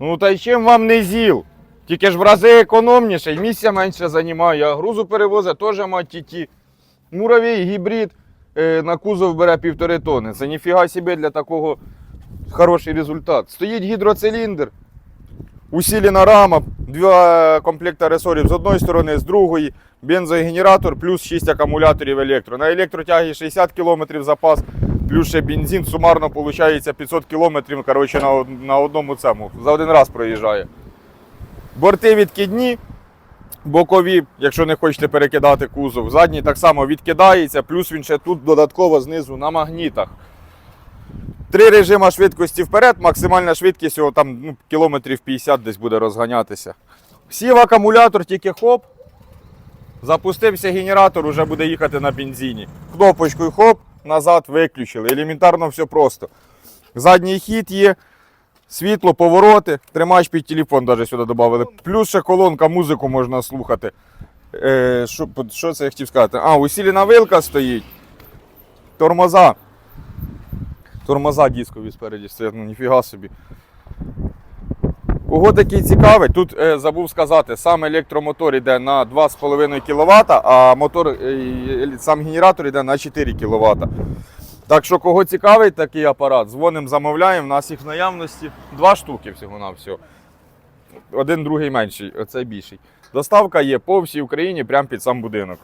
Ну та й чим вам не зіл? Тільки ж в рази економніше, і місця менше займає, а грузу перевозить теж ті. Муравій, гібрид е, на кузов бере півтори тони. Це ніфіга собі для такого хороший результат. Стоїть гідроциліндр, усілена рама, два комплекти ресорів з одної сторони, з другої, бензогенератор, плюс 6 акумуляторів електро. На електротягі 60 км запас, плюс ще бензин, сумарно виходить 500 км коротше, на, на одному цьому. За один раз проїжджає. Борти відкидні, бокові, якщо не хочете перекидати кузов. Задній так само відкидається, плюс він ще тут додатково знизу на магнітах. Три режима швидкості вперед, максимальна швидкість його там ну, кілометрів 50 десь буде розганятися. Сів акумулятор, тільки хоп. Запустився генератор, вже буде їхати на бензині. Кнопочкою хоп, назад виключили. Елементарно все просто. Задній хід є, світло, повороти, тримач під телефон навіть сюди додали. Плюс ще колонка, музику можна слухати. Е, що, що це я хотів сказати? А, усілена вилка стоїть. Тормоза. Тормоза дискові спереді стоять, ну ніфіга собі. Кого такий цікавий, тут е, забув сказати, сам електромотор йде на 2,5 кВт, а мотор, е, сам генератор йде на 4 кВт. Так що, кого цікавий такий апарат, дзвонимо, замовляємо, у нас їх в наявності два штуки всього на всього. Один другий менший, оцей більший. Доставка є по всій Україні, прямо під сам будинок.